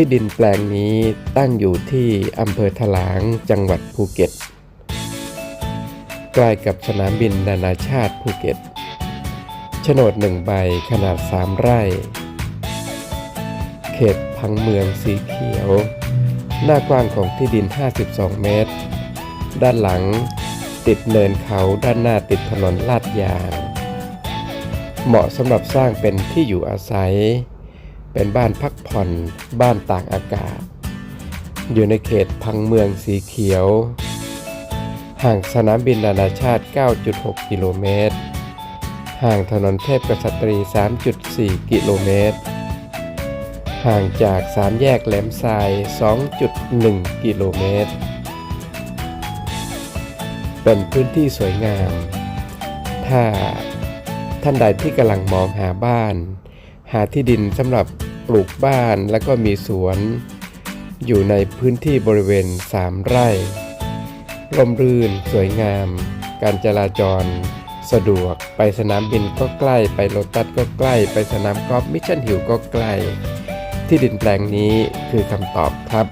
ที่ดินแปลงนี้ตั้งอยู่ที่อำเภอถลางจังหวัดภูเก็ต ใกล้กับสนามบินนานาชาติภูเก็ตโฉนดหนึ่งใบขนาด 3 ไร่ เขตพังเมืองสีเขียว หน้ากว้างของที่ดิน 52 เมตร ด้านหลังติดเนินเขาด้านหน้าติดถนนลาดยาง เหมาะสำหรับสร้างเป็นที่อยู่อาศัย เป็นบ้านพักผ่อน บ้านตากอากาศ อยู่ในเขตพังเมืองสีเขียว ห่างสนามบินนานาชาติ 9.6 กิโลเมตร ห่างถนนเทพกษัตรี 3.4 กิโลเมตร ห่างจากสามแยกแหลมทราย 2.1 กิโลเมตร เป็นพื้นที่สวยงาม ถ้าท่านใดที่กำลังมองหาบ้าน หาที่ดินสำหรับปลูกบ้านแล้วก็มีสวน อยู่ในพื้นที่บริเวณ 3 ไร่ร่มรื่น สวยงาม การจราจร สะดวก ไปสนามบินก็ใกล้ ไปโลตัสก็ใกล้ ไปสนามกอล์ฟมิชชั่นฮิลก็ใกล้ ที่ดินแปลงนี้คือคำตอบครับ